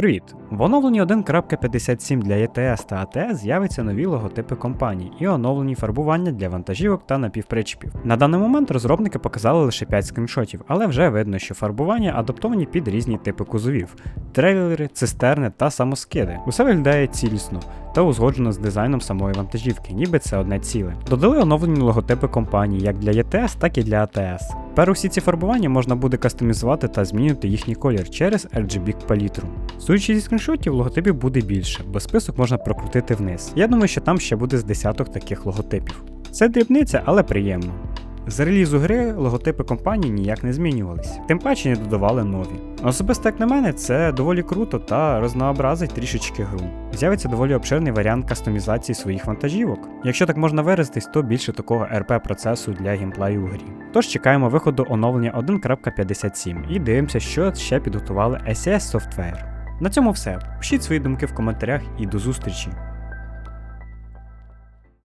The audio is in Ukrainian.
Привіт! В оновленні 1.57 для ETS та ATS з'являться нові логотипи компаній і оновлені фарбування для вантажівок та напівпричепів. На даний момент розробники показали лише 5 скріншотів, але вже видно, що фарбування адаптовані під різні типи кузовів: трейлери, цистерни та самоскиди. Усе виглядає цілісно та узгоджено з дизайном самої вантажівки, ніби це одне ціле. Додали оновлені логотипи компаній як для ETS, так і для ATS. Тепер усі ці фарбування можна буде кастомізувати та змінювати їхній колір через RGB палітру. Судячи зі скріншотів, логотипів буде більше, бо список можна прокрутити вниз. Я думаю, що там ще буде з десяток таких логотипів. Це дрібниця, але приємно. З релізу гри логотипи компаній ніяк не змінювались, тим паче не додавали нові. Особисто, як на мене, це доволі круто та рознообразить трішечки гру. З'явиться доволі обширний варіант кастомізації своїх вантажівок. Якщо так можна виразитись, то більше такого РП процесу для геймплею у грі. Тож чекаємо виходу оновлення 1.57 і дивимося, що ще підготували SES Software. На цьому все. Пишіть свої думки в коментарях і до зустрічі!